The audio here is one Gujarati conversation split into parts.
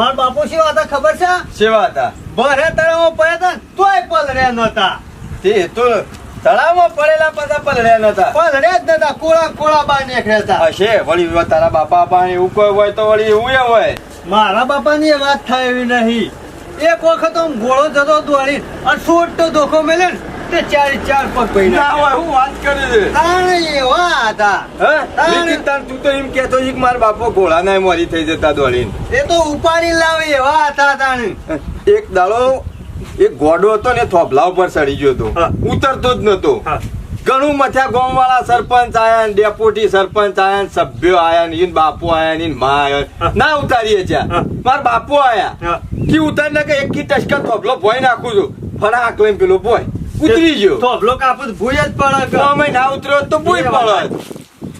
મારા બાપુ શું હતા ખબર છે? શેવા હતા ભરે તળાવમાં પડ્યા હતા તોય પલળ્યા નતા તે તો તળાવમાં પડેલા પાછા પલળ્યા નતા પલળ્યા જ નતા કોળા કોળા બહાર નીકળ્યા હતા હશે વળી તારા બાપા પાણી એવું કોઈ હોય તો વળી એવું હોય. મારા બાપાની એ વાત થાય એવી નહીં. એક વખત આમ ઘોડો જતો દોડી અને છોટો ધોખો મેલે ને તે ચાર ચાર પગ પડી ના હોય હું વાત કરી દે. તાણે એવા હતા તાણે- તાર તું તો એમ કહેતો છે કે મારા બાપો ઘોડા ના મોરી થઈ જતા દોડીને. એ તો ઉપાડી લાવે એવા હતા તાણે. એક દાડો એક ઘોડો હતો ને થોભલા ઉપર ચડી ગયો હતો. ઉતરતો જ નતો. ઘણું મથ્યા ગામ વાળા સરપંચ આયા ને ડેપ્યુટી સરપંચ આયા ને સભ્યો આયા ને ઈન બાપુ આયા ને ઈનમાં આયા. ના ઉતારીએ ત્યાં મારા બાપુ આયા. કી ઉતાર ને કે એક કી ટચકા થોભલો ભોય નાખું છું. ફરાક લઈને પેલો ભોય. ઉતરી ગયો. થોભલો કાપું ભૂય જ પડે. કોમે ના ઉતર્યો તો ભૂઈ પડે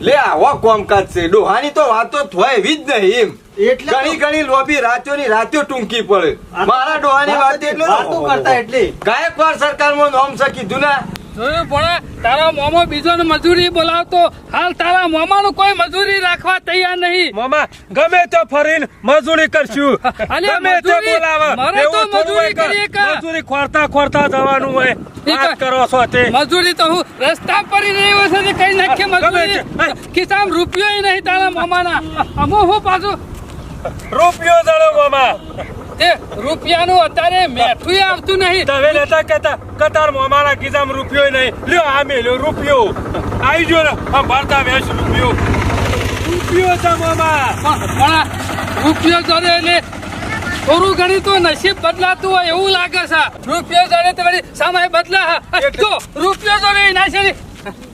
લે આવો કોમકાજ છે. ડોહાની તો વાતો થોય એવી જ નહીં એમ. ઘણી ઘણી લોબી રાત્યોની રાત્યો ટૂંકી પડે. મારા ડોહાની વાત એટલું કરતા એટલી. ગાયકવાડ સરકારમાં નોમ છે કીધું ના જોયું પણ તારા મોમો બીજો મજૂરી બોલાવતો હાલ તારા મોમાનું કોઈ મજૂરી રાખવા તૈયાર નહીં. મામા ગમે તો ફરીને મજૂરી કરશું. ગમે તો બોલાવે મારે તો મજૂરી કરીએ કા? મજૂરી ખોરતા ખોરતા જવાનું હોય. વાત કરો છો તે. મજૂરી તો હું રસ્તા પર ઈ રહ્યો છે તે કઈ નાખીએ મજૂરી. ખિસ્સામાં રૂપિયો નહીં તારા મોમાના. અમો હું પાછું રૂપિયો જણો મામા. તે રૂપિયાનું અત્યારે મેઠું આવતું નહીં તમે લેતા કહેતા કતાર મામાના ગીજામાં રૂપિયો નહીં લ્યો આ મેલ્યો રૂપિયો આવી ગયો ને આ ભરતા વેચ રૂપિયો રૂપિયો છે મામા પણ રૂપિયો જોડે એટલે થોડું ઘણી તો નસીબ બદલાતું હોય એવું લાગે છે રૂપિયો જોડે તો વળી સમય બદલા હા. જો રૂપિયો જોડે ના છે.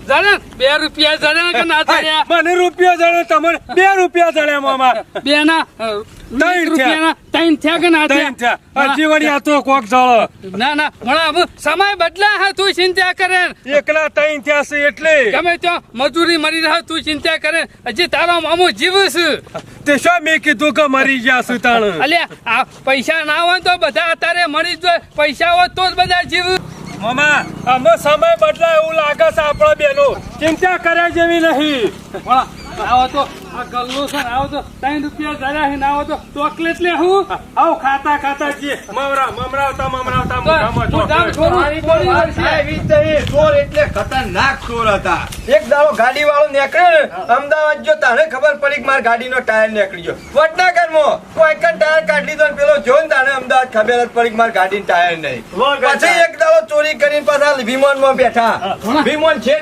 જાણે બે રૂપિયા જણ્યા કે ના જણ્યા મને રૂપિયો જણો તમને બે રૂપિયા જણ્યા મામા બે ના અ, રૂપિયાના ત્રણ થયા કે ના થયા? થયા. હજી વળી આ તો કોક જળો ના ના ભણા સમય બદલા હા તું ચિંતા કરે. એકલા ત્રણ થયા છે એટલે. ગમે ત્યાં મજૂરી મરી રહ્યા તું ચિંતા કરે. હજી તારો મામો જીવ છે. તે શું મેં કીધું કે મરી ગયા સુતાણ? અલ્યા આ પૈસા ના હોય તો બધા અત્યારે મરી જ પૈસા હોય તો જ બધા જીવ. મામા આમાં સમય બદલાય એવું લાગે છે આપણા બેનો. ચિંતા કર્યા જેવી નહીં. આવો તો. આ ગલ્લો છે આવો તો ત્રણ રૂપિયા જરા છે આવો તો ચોકલેટ લે હું. આવ ખાતા ખાતા જઈએ. મમરા મમરાવતા મમરાવતા મોઢામાં ચોકલેટ. થોડું થોડી વાર છે. એવી જ નહીં. ચોર એટલે ખતરનાક ચોર હતા. એક દાડો ગાડી વાળો નીકળે. અમદાવાદ જો તારે ખબર પડી કે મારા ગાડીનો ટાયર નીકળી ગયો. વટનાગર કોઈ એક ટાયર કાઢી લીધો પેલો જો ને તારે અમદાવાદ ખબર જ પડી કે ગાડી ગાડીનો ટાયર નહીં. પછી એક દાડો ચોરી કરીને પાછા વિમાનમાં બેઠા. વિમાન છે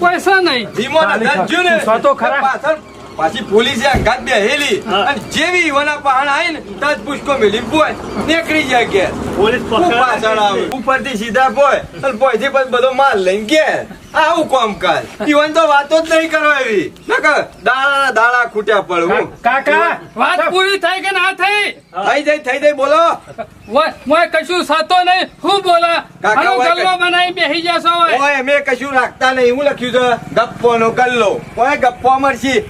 પૈસા નહીં. વિમાન અધર ને, તો ખરા. પાછળ પાછી પોલીસે અંગાત બેહેલી. હેલી અને જેવી વના પહાણ આવી ને તજ પુષ્કો મેલી બોય નીકળી જાય કે પોલીસ પાછળ આવે. ઉપરથી સીધા બોય અને બોયથી પછી બધો માલ લઈને ઘેર. આવું કામકાજ ઈવન તો વાતો જ નહીં કરો એવી. નકર દાણા દાણા ખૂટ્યા પડવું કાકા વાત પૂરી થઈ કે ના થઈ? થઈ જઈ થઈ જઈ બોલો. ઓય મોય કશું સાતો નહીં. હું બોલા? કાકા, ગલ્લો બનાવી બેસી જશો ઓય ઓય કશું રાખતા નહીં. હું લખ્યું છે ગપ્પો નો ગલ્લો. ઓય ગપ્પો મળશે.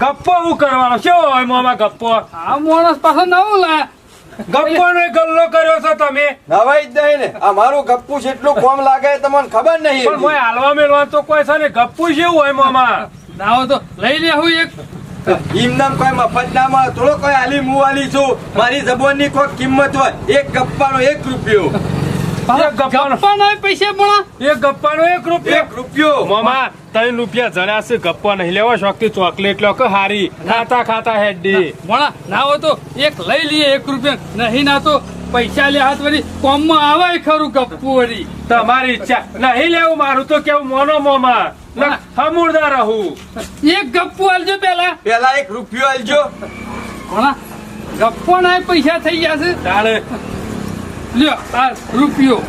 ગપ્પો હું કરવાનો? શું હોય મોમાં ગપ્પો? આ માણસ પાસે નવું લા ગપ્પો ગલ્લો કર્યો છો તમે. નવાઈ જ નહીં ને. અમારું ગપ્પુ જેટલું કોમ લાગે તમને ખબર પણ નહીં મોય હાલવા મેળવા તો કોઈ છે ને ગપ્પુ જેવું હોય મામા. આવો તો લઈ લે હું એક. ઇમનામ કોઈ મફત ના મળે. થોડો કોઈ આલી મુવાલી છું. મારી જબોનની કોઈ કિંમત હોય. એક ગપ્પાનો એક રૂપિયો. ગપ્પાનો પૈસા પણ એક ગપ્પાનો એક રૂપિયો. એક રૂપિયો. મામા ત્રણ રૂપિયા જણ્યા છે ગપ્પો નહીં લેવો શોખથી ચોકલેટ લો કે હારી. ખાતા ખાતા હેડી ભણા ના હોય તો એક લઈ લઈએ એક રૂપિયા. નહીં ના તો પૈસા લે હાથ વળી. કોમમાં આવે ખરું ગપ્પુ વળી. તમારી ઈચ્છા. નહીં લેવું મારું તો કેવું મોનો મોમા. હા. હમુરદા રહું. એક ગપ્પુ આલજો પેલા. પેલા એક રૂપિયો આલજો. ભણા ગપ્પો ના પૈસા થઈ ગયા છે. તાણે લ્યો આ રૂપિયો.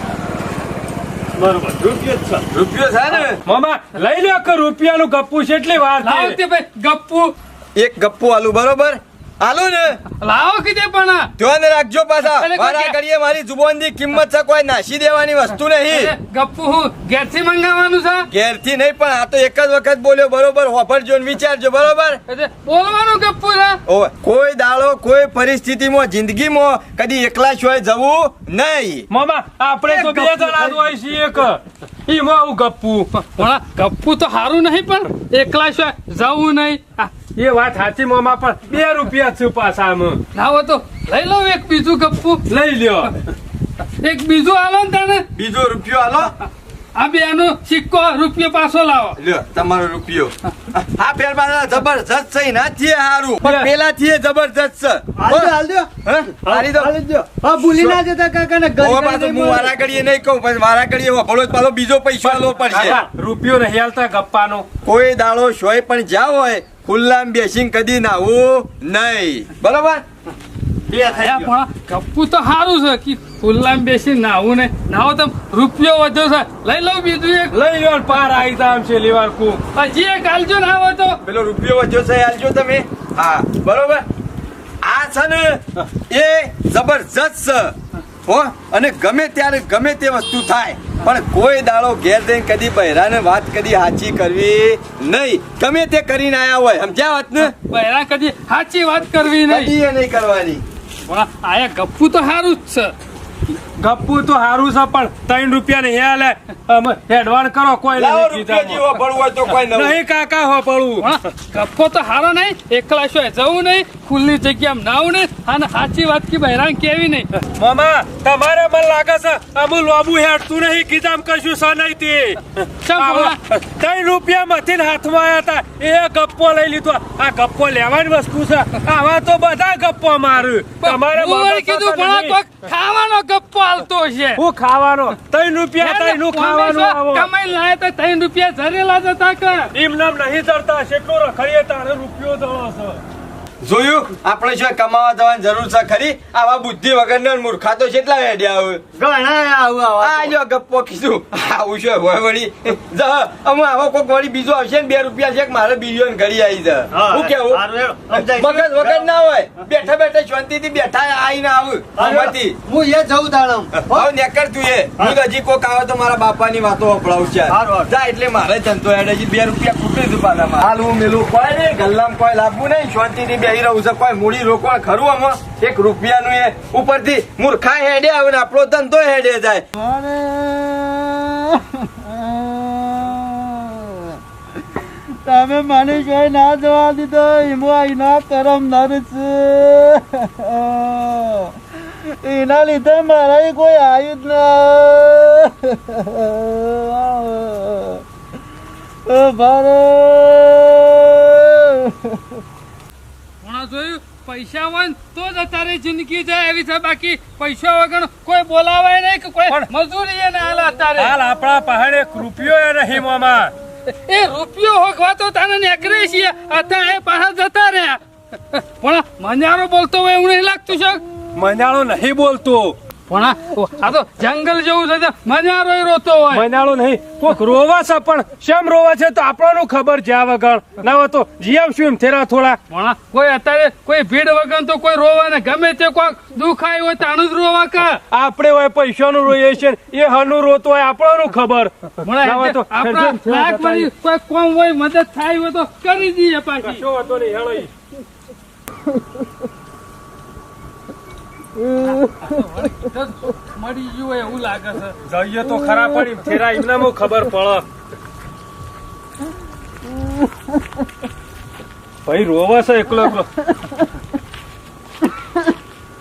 બરોબર રૂપિયો છે. રૂપિયો છે ને? મામા લઈ લ્યો કે રૂપિયાનું ગપ્પુ છે એટલી વાર લાવો છે તે ભાઈ ગપ્પુ. એક ગપ્પુ આલુ બરોબર? આલુ ને. લાવો કીધે પણ. ધ્યાન રાખજો પાછા. મારા કે- ઘડીએ મારી જુબાનની કિંમત છે કોઈ નાસી દેવાની વસ્તુ નહીં. ગપ્પુ હું ઘેરથી મંગાવવાનું છે? ઘેરથી નહીં પણ આ તો એક જ વખત બોલ્યો બરોબર? હોફરજો ને વિચારજો બરોબર? બોલવાનું ગપ્પુ છે? કોઈ દાડો કોઈ પરિસ્થિતિમાં જિંદગીમાં કદી એકલા સિવાય જવું નહીં. મામા આપણે તો બે ગપ્પુ જણા હોય છીએ એક. ઈમાં આવું ગપ્પુ. પણ ગપ્પુ તો સારું નહીં પણ. એકલા સિવાય જવું નહીં. એ વાત સાચી મામા પણ બે રૂપિયા છું પાછા લાવો તો લઈ લો એક બીજું ગપ્પુ. લઈ લ્યો. એક બીજું આલો ને તને. બીજો રૂપિયો હાલો આ બે નો સિક્કો રૂપિયો પાછો લાવો. લ્યો તમારો રૂપિયો. આ પેર મારા જબરજસ્ત છે ના છે હારું. પણ પેલા થઈએ જબરજસ્ત છે. હાલ દો, હાલ દો. હે? હારી દો. હાલ દો. હા ભૂલી ના જતા કાકા ને ગઈ પાછું હું વારા ઘડીએ નહીં કહું પણ વારા ઘડીએ વભળો જ પાછો બીજો પૈસો લો પડશે. રૂપિયો નહીં હાલતા ગપ્પાનો. કોઈ દાડો શોય પણ જાવ હોય ખુલ્લામાં બેસીને કદી નાવું નહીં બરોબર ગપ્પુ તો સારું છે કે ખુલ્લામાં બેસી નાવું ને નાવો તમે રૂપિયો વધ્યો છે લઈ લઉં બીજું એક લઈ લો પાર આવી જામ છે લેવાર કુ હજી એક આલજો ના આવો તો પેલો રૂપિયો વધ્યો છે આલજો તમે હા બરોબર આ છે ને એ જબરજસ્ત છે હો અને ગમે ત્યારે ગમે તે વસ્તુ થાય પણ કોઈ દાડો ઘેર જઈને કદી બહેરાને વાત કદી સાચી કરવી નહીં. ગમે તે કરીને આયા હોય. સમજ્યા વાત ને? બહેરા કદી સાચી વાત કરવી નહીં. એ નહીં કરવાની. આયા ગપ્પુ તો સારું જ છે. ગપ્પુ તો સારું છે પણ ત્રણ રૂપિયા ને હાલે અમે હેડવાન કરો કોઈ લાવો નહીં રૂપિયો જેવો હોય તો કોઈ નહીં કાકા હો પડવું ગપ્પો તો સારો નહીં. એકલા શું જવું નહીં. ખુલ્લી જગ્યામાં નાવું નહીં. અને સાચી વાત કે બહેરાન કેવી નહીં? મામા તમારે મને લાગે છે અમુ લોબુ હેડતું નહીં કીધામ કશું છે નહીં તે. ત્રણ રૂપિયા માંથી હાથમાં આવ્યા હતા એ ગપ્પો લઈ લીધો. આ ગપ્પો લેવાની વસ્તુ છે. આવા તો બધા ગપ્પો મારું. તમારે કીધું પણ ખાવાનો ગપ્પો આવતો છે. હું ખાવાનો? ત્રણ રૂપિયા ત્રણનું ખાવાનું કમાઈ લાય તો ત્રણ રૂપિયા ધરેલા જતા કે? એમ નામ નહીં ધરતા કેટલો રખડીએ તારે રૂપિયો ધરો છે. જોયું? આપણે શું કમાવા જવાની જરૂર છે ખરી? આવા બુદ્ધિ વગર મૂર્ખા તો કેટલા હેડ્યા હોય ઘણા આવું આવા આ જો ગપ્પો કીધું આવું છે હોય વળી. હું આવો કોક વળી બીજો આવશે ને બે રૂપિયા છે મારે બીજો ને ઘડી આવી છે. હું કેવું. મગજ વગર ના હોય. બેઠા બેઠા શાંતિથી બેઠા આવીને આવું હું એ જઉં દાડમ હવે નેકર તું એ. હું. હજી કોક આવે તો મારા બાપાની વાતો વપરાવું છે. જા એટલે મારે ધંધો હેડે હજી બે રૂપિયા ખૂટે છે પાછા હાલ હું મેલું. કોઈ નહીં ગલ્લામાં કોઈ લાવવું નહીં. શાંતિથી બેહી રહું છે, કોઈ મૂડી ખરું આમાં? એક રૂપિયાનું એ ઉપરથી મૂર્ખા હેડે આવે ને આપણો ધંધો હેડે જાય. તમે મને જોઈ ના જવા દીધો એમાં એના કરમ નર છે. એના લીધે મારા કોઈ આવ્યું જ ના. ભારે. પણ જોયું પૈસા હોય તો જ અત્યારે જિંદગી જાય એવી છે. બાકી પૈસા વગર કોઈ બોલાવાય નહીં કે કોઈ મજૂરી ને ના અત્યારે. હાલ આપણા પહાડે રૂપિયો એ નહીં મામા. એ રૂપિયો હોકવા તો તને નીકળે છે અત્યારે એ પાછા જતા રહ્યા. પણ મજારો બોલતો હોય એવું નહીં લાગતું છે મનાળો નહીં બોલતો. પણ આ આ તો જંગલ જેવું છે મજારો રોતો હોય. મનાળો નહીં. કોક રોવા છે પણ શેમ રોવા છે તો આપણને ખબર છે આ વગર. ના હોય તો જીવ શું એમ થેરા થોડા. પણ કોઈ અત્યારે કોઈ ભીડ વગર તો કોઈ રોવા ને ગમે તે કોઈ દુઃખ આવ્યું હોય તાનું જ રોવા કા. આપણે હોય પૈસાનું રોઈએ છે એ હનું રોતો હોય આપણને ખબર. આપણા લાખ કોઈ કોમ હોય મદદ થાય હોય તો કરી દઈએ પાછી. શું વાંધો નહીં, હેળો મળી ગયું હોય એવું લાગે છે. જઈએ તો ખરા પડી. થેરા એમનામાં ખબર પડે. ભાઈ રોવા છે એકલો એકલો.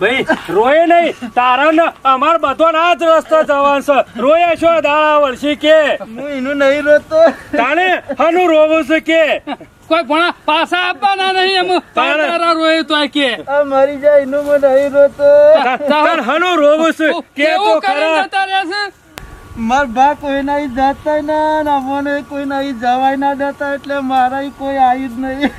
ભાઈ રોય નહીં. તારા ને અમાર બધો ના જ રસ્તો જવાનું છે. રોય છો દાળા વળશી કે? હું એનું નહીં રોતો. તાણે હનું રોવું છે કે? કોઈ ભણા પાછા આપવાના નહીં એમ. તારે. તારા રોય તો આ કે. આ મરી જાય એનું મને નહીં રોતો. તાર હનો રોવો છે. કે તો ખરા. જતા રહેશે માર બા કોઈ નહીં જતા ના ના અમને કોઈ નહીં જવાય ના દેતા એટલે મારા કોઈ આવ્યું જ નહીં.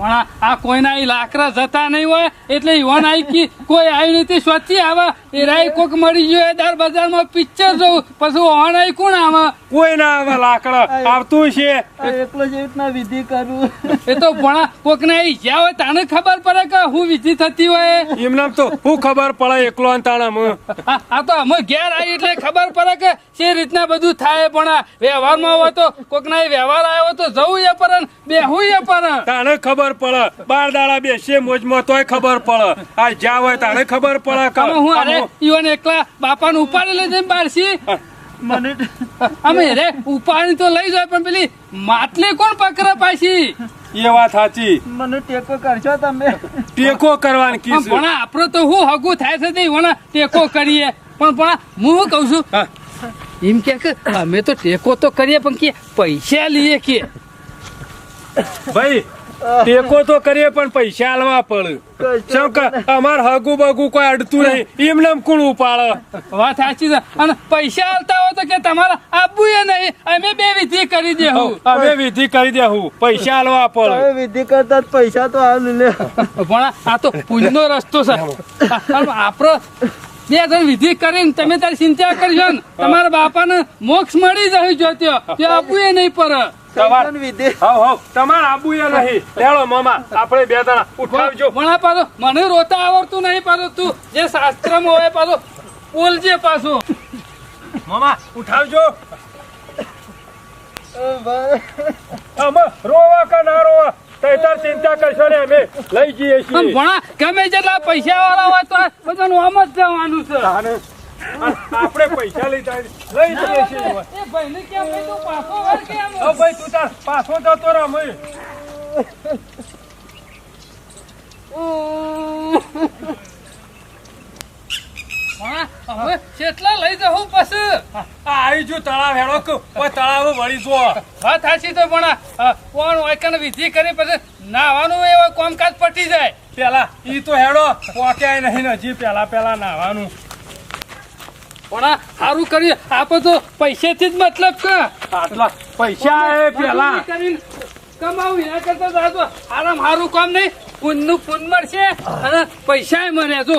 ભણા આ કોઈના એ લાકડા જતા નહીં હોય એટલે યુવાન આવી કી કોઈ આવી નહીં તે સ્વચ્છી આવે એ રાઈ કોક મળી ગયો એ દર બજારમાં પિક્ચર જોઉં પછી ઓન આવી કોણ આવે? કોઈ ના આવે લાકડા આવતું છે એકલો જ રીતના વિધિ કરું. એ તો ભણા કોક ને ઈ જ્યાં હોય તાને ખબર પડે કે હું વિધિ થતી હોય. એમને તો હું ખબર પડે એકલો અંતાણા આ આ તો અમે ઘેર આવી એટલે ખબર પડે કે જે રીતના બધું થાય પણ આ વ્યવહારમાં હોય તો કોક ના વ્યવહાર આવ્યો તો જવું એ પર બેહું એ પર તાને ખબર પડે. બાર દાડા બેસીએ મોજમાં તોય ખબર પડે. આ જ્યાં હોય તારે ખબર પડે કે હું અરે ઈવન એકલા બાપાને ઉપાડી લઈ જઈને બારસી મને અમે રે ઉપાડી તો લઈ જાય પણ પેલી માટલી કોણ પકડે પાછી? એ વાત સાચી. મને ટેકો કરશો તમે? ટેકો કરવાની કીધું પણ આપણો તો હું હગું થાય છે તે વણા ટેકો કરીએ. પણ ભણા હું શું કહું છું? એમ કે કે અમે તો ટેકો તો કરીએ પણ કે પૈસા લઈએ કે? ભાઈ ટેકો તો કરીએ પણ પૈસા આલવા પડે. શું કે અમાર હગુ બગુ કોઈ અડતું નહીં. એમને કુણ ઉપાડે. વાત સાચી છે. અને પૈસા આલતા હોય તો કે તમારે આપવું એ નહીં. અમે બે વિધિ કરી દેવું અમે વિધિ કરી દેવું પૈસા આલવા પડે. વિધિ કરતા પૈસા તો હાલ લે. પણ આ તો પૂજનો રસ્તો છે. આપણો બે જણ વિધિ કરીને તમે તારી ચિંતા કરજો ને. તમારા બાપાને મોક્ષ મળી જાય જો ત્યાં. તે આપવું એ નહીં પર તમાર વિધિ. હવ હવ. તમારે આબુ એ નહીં. લેડો મામા. આપણે બે જણા ઉઠાવજો. ભણા પાછો. મને રોતા આવડતું નહીં પાછો તું. જે શાસ્ત્રમાં હોય પાછો. બોલજે પાછો. મામા ઉઠાવજો. અમે રોવા કે ના રોવા? તૈતાર ચિંતા કરશો ને અમે લઈ જઈએ છીએ. ભણા ગમે જેટલા પૈસા વાળા હોય તો બધાનું આમ જ જવાનું છે. આપણે પૈસા લીધા લઈ જઈએ છીએ. એ ભાઈને કેમ કીધું પાછો વળ કેમ? ઓ ભાઈ તું તાર પાછો જતો રહે મય કેટલા લઈ જવું પછી. આવી જો તળાવ હેડો કે તળાવ વળી જો. વાત સાચી તો અ, કોણ વાયકાને વિધિ કરી પછી નાવાનું એવો કામકાજ પટી જાય? પેલા ઈ તો હેડો પોક્યાય નહીં નજી હજી પેલા પેલા નાવાનું ભણા સારું કરીએ. આપણે તો પૈસેથી જ મતલબ કે. આટલા પૈસા એ પેલા. કમાવું. એના કરતા આરામ સારું કામ નહીં. પૂનનું પૂન મળશે અને પૈસા મળે. જો.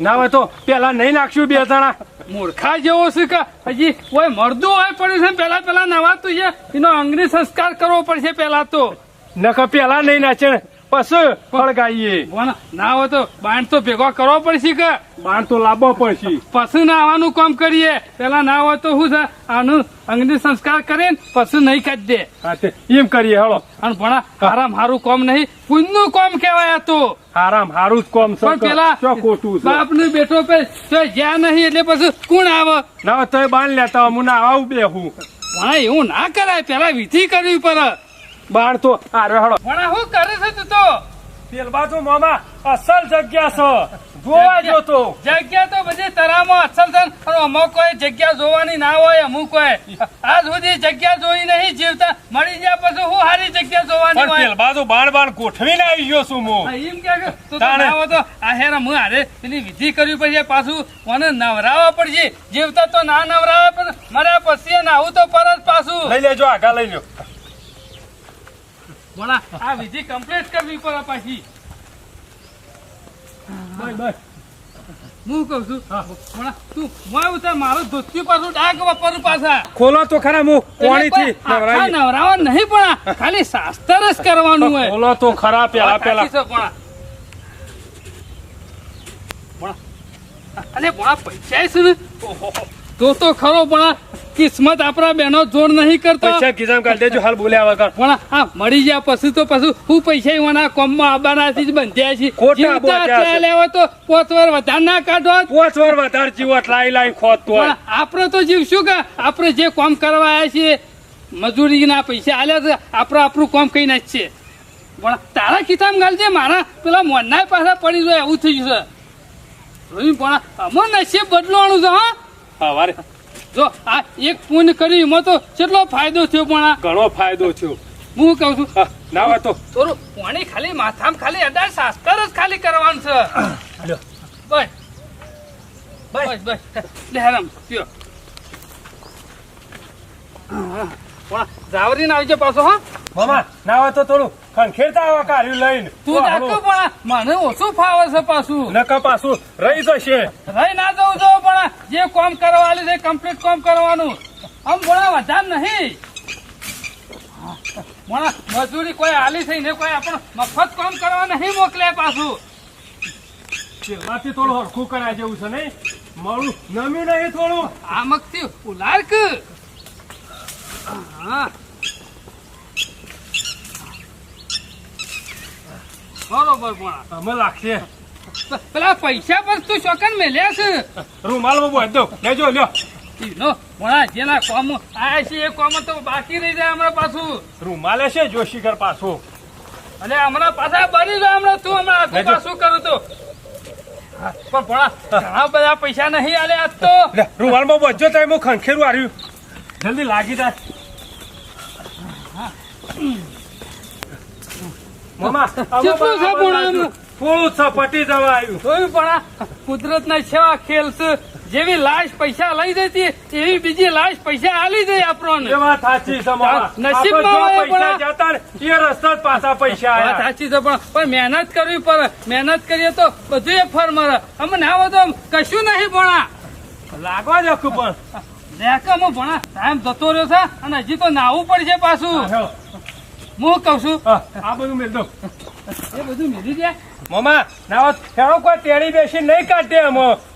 ના હોય તો પેલા નહીં નાખશું બે જણા. મૂર્ખા જેવો છે કે હજી કોઈ મરદું હોય પડ્યું છે પેલા પેલા નવાતું છે. એનો અંગ્રેજ સંસ્કાર કરવો પડશે પેલા તો. નકર પેલા નહીં નાચે. પછી ફળગાઈએ. ભણા, ના હોય તો બાણ તો ભેગો કરવો પડશે કે? બાણ તો લાવવો પડશે. પછી નાવાનું કામ કરીએ. પેલા ના હોય તો શું છે આનું અંગ્રેજી સંસ્કાર કરીને પછી નહીં કાઢી દે. એમ કરીએ હળો. અને ભણા હારામ હારું કોમ નહીં. પુણ્યનું કોમ કહેવાય તો. હારામ હારું જ કોમ છે પણ પેલા ખોટું બાપનું બેઠો પે તો જ્યાં નહીં એટલે પછી કોણ આવે? ના તો બાણ લેતા હું ના આવું બેહું ભણા એવું ના કરાય. પેલા વિધિ કરવી પડે. બાણ તો આરે હળો વણા શું કરે છે તું તો? પેલ બાજુ મામા અસલ જગ્યા છે. જોવા જોતો જગ્યા તો બધી તરામાં અસલ છે અને અમુક કોઈ જગ્યા જોવાની ના હોય અમુક કોઈ આ સુધી જગ્યા જોઈ નહીં જીવતા મળી ગયા પછી હું સારી જગ્યા જોવાની હોય? પેલ બાજુ બાણ બાણ ગોઠવીને આવી ગયો છું હું. એમ કે તું તો તો આ હેરા હું હારે પેલી વિધિ કરવી પડશે પાછું. મને નવરાવવા પડશે. જીવતા તો ના નવરાવે પણ મર્યા પછી નાવું તો પરત પાછું. લઈ લેજો આગા લઈ લ્યો. ભણા આ વિધિ કમ્પ્લીટ કરવી પડે પાછી. બાય બાય હું કહું છું? ભણા તું મોય ઉતાર મારું ધોતી પાછું ડાક વાપરું પાછા. ખોલો તો ખરા હું કોણીથી એટલે કોઈ નવરાવા નહીં પણ ખાલી શાસ્ત્ર જ કરવાનું હોય. ખોલો તો ખરા પેલા પેલા. અલે ભણા પૈસા છે ને તો તો ખરો ભણા કિસ્મત આપણા બહેનો જોડ નહીં કરતો. પૈસા ખિસ્સામાં કાઢી દેજો હાલ બોલ્યા વગર પણ હા મળી ગયા પછી તો પછી હું પૈસા એવાના કોમમાં આવવાનાથી જ બંધ્યા છે જીવતા લેવો તો પોચ વાર વધારે ના કાઢો પોચ વાર વધારે જીવત લાઈ લાઈ ખોતતો આપણે તો જીવશું કે આપણે જે કામ કરવા આવ્યા છીએ મજૂરીના પૈસા આલ્યા છે આપણે આપણું કામ કઈ ના છે. પણ તારા ખિસ્સામાં ગાલજે મારા પેલા મોનના પાછા પડી જાય એવું થઈ જશે છે. જોયું પણ અમો નસીબ બદલવાનું છે હા. હા વારે. જો આ એક પુણ્ય કરી એમાં તો કેટલો ફાયદો થયો પણ આ? ઘણો ફાયદો થયો. હું કહું છું? ના વાતો. તો થોડું પાણી ખાલી માથામાં ખાલી અઢાર શાસ્ત્ર જ ખાલી કરવાનું છે. બસ. બસ. બસ લે હેરામ પીઓ. પણ જાવરી ના આવજે પાછો હા? મામા ના હોય તો થોડું. ખંખેરતા આવા કાર્યું લઈને. તું જાતો પણ મને ઓછું ફાવે છે પાછું. નકા પાછું રહી જશે. રહી ના જવું જો પણ જે કામ કરવાનું છે કમ્પ્લીટ કામ કરવાનું. આમ ભણા વધારે નહીં. ભણા મજૂરી કોઈ આલી થઈ ને કોઈ આપણે મફત કામ કરવા નહીં મોકલે પાછું. પેલાથી થોડું હરખું કરાય જેવું છે નહીં? મળું. નમ્યું નહીં થોડું. આમકથી ઉલાર હા. બરોબર પણ અમે લાગશે. પેલા પૈસા પર તું ચોકન મેલ્યા છે? રૂમાલમાં દો. લેજો લ્યો. ભણા જેના કોમ આયા છે એ કોમ તો બાકી રહી જાય હમણાં પાછું. રૂમાલે છે જોશીકર પાછું. અને હમણાં પાછા બની જાય હમણાં તું હમણાં પાછું કરું તો. પણ ભણા ઘણા બધા પૈસા નહીં આલે આજ તો. લે, રૂમાલમાં બચજો તો એમાં ખંખેરું આવ્યું જલ્દી લાગી જાય મામા કેટલું છે ભોળાનું? થોડું છે પટી જવા આવ્યું. જોયું પણ કુદરત ના સેવા ખેલ છે. જેવી લાશ પૈસા લઈ જતી એવી બીજી લાશ પૈસા આલી જાય આપણને. એ વાત સાચી છે મામા. નસીબમાં આપણે જો હોય પૈસા જતા એ રસ્તા પાછા પૈસા વાત સાચી છે પણ પણ મહેનત કરવી પડે. મહેનત કરીએ તો બધું એ ફર મળે. અમે ના હોય કશું નહીં ભણા લાગવા જ પણ. લેકમાં ભણા ટાઈમ જતો રહ્યો છે અને હજી તો નાવું પડશે પાછું. હું કઉ છું? આ બધું મેળ દો. એ બધું મેળી દે. મામા ના ખેડો કોઈ તેડી બેસી નહીં કાઢે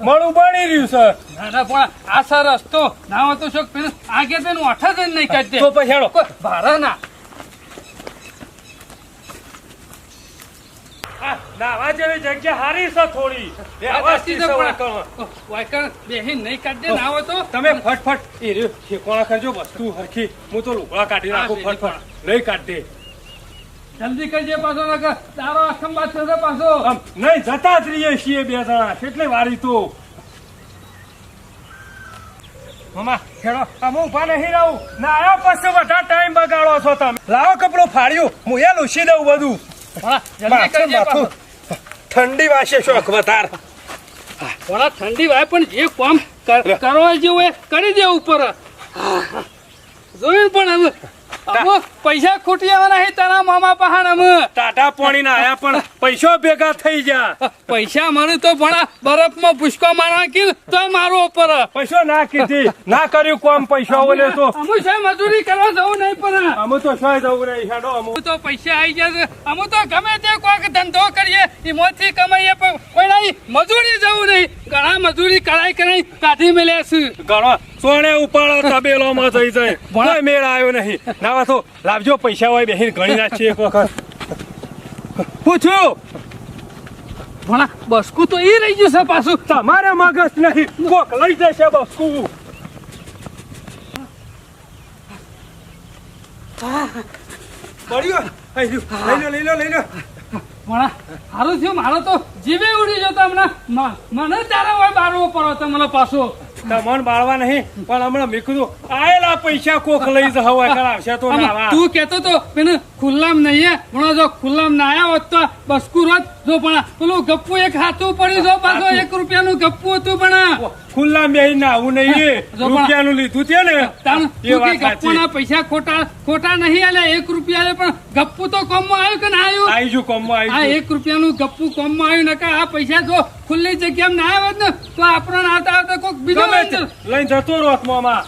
મળું બની રહ્યું છે. ના ના પણ આ સરસ તો. ના તો પેલું આગે તેનું અઠ જ નહીં કાઢી. તો પછી હેડો. કોઈ ના. નાવા જેવી જગ્યા હારી છે થોડી. બેહીન નહીં કાઢી નાવો તો. તમે ફટફટ એ રે ઠેકોણા કરજો વસ્તુ હરખી. હું તો લુગડા કાઢી નાખું ફટફટ. નહીં કાઢી જલ્દી કરજે પાછો તારો અખંબાદ થશે પાછો. નહીં જતા જ રહીએ છીએ બે જણા. કેટલી વારી તો. મામા ખેડો. આમ ઊભા નહીં રહું. ના આવ્યો પછી બધા ટાઈમ બગાડો છો તમે. લાવો કપડું ફાડ્યું હું એ લૂસી દઉં બધું. ઠંડી વાસે શોખ વધાર ભણા, ઠંડી વાય પણ જે કામ કરવા જેવું એ કરી દે ઉપર. જોયું પણ હવે? પૈસા ખૂટી આવવાના છે તારા મામા પહાણ અમે ટાટા પાણી ના આયા પણ પૈસો ભેગા થઈ જા પૈસા મળે તો ભણા બરફમાં પુષ્કો મારવા કીધું તો મારો ઉપર. પૈસો ના કીધી. ના કર્યું કોમ પૈસા ઓલે તો અમે છે મજૂરી કરવા જવું નહીં પડે અમે તો શોય જવું નહીં હેડો અમે તો પૈસા આવી જશે અમે તો ગમે તે કોક ધંધો કરીએ એમાંથી કમાઈએ પણ કોઈ મજૂરી જવું નહીં. ઘણા મજૂરી કરાઈ કરાઈ કાઢી મેલ્યા છે. ગણો સોને ઉપાડો તબેલો માં થઈ જાય. કોઈ મેળ આવ્યો નહીં. ના તો લાવજો પૈસા હોય બેહીને ગણી નાખીએ એક વખત. પૂછ્યું ભણા બસકુ તો એ રહી ગયું છે પાછું. તમારે મગજ નહીં. કોક લઈ જશે બસકુ. પડ્યો. લઈ લો લઈ લો લઈ લો. ભણા સારું થયું. મારો તો જીવે ઉડી જતો હમણાં. મને તારા હોય બારવો પડો તમને પાછો. મન બાળવા નહીં પણ હમણાં મેં કીધું આયેલા પૈસા કોક લઈ જવા કરાવશે તો તું કેતો તો ખુલ્લામ નહીં હે પણ જો ખુલ્લામ ના આયા હોત તો બસકું રોત જો પણ પેલું ગપ્પુ એક હાથું પડ્યું જો પાછો. એક રૂપિયાનું ગપ્પુ હતું પણ ખુલ્લા બેહીને આવું નહીં રૂપિયાનું લીધું છે ને? સાચી. ગપ્પુના પૈસા ખોટા ખોટા નહીં આલે એક રૂપિયા પણ ગપ્પુ તો કોમમાં આવ્યું કે ના આવ્યું? આઈજુ કોમમાં આ આઈજુ એક રૂપિયાનું ગપ્પુ કોમમાં આવ્યું નકા આ પૈસા જો ખુલ્લી જગ્યામાં ના આવે ને તો આપણને આવતા આવતા કોઈક બીજો લઈને જતો રોત મોમાં.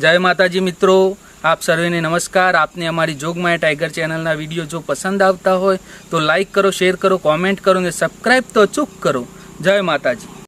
જય માતાજી મિત્રો. આપ સર્વેને નમસ્કાર. આપને અમારી જોગમાય ટાઈગર ચેનલના વીડિયો જો પસંદ આવતા હોય તો લાઈક કરો, શેર કરો, કોમેન્ટ કરો અને સબસ્ક્રાઈબ તો અચૂક કરો. જય માતાજી.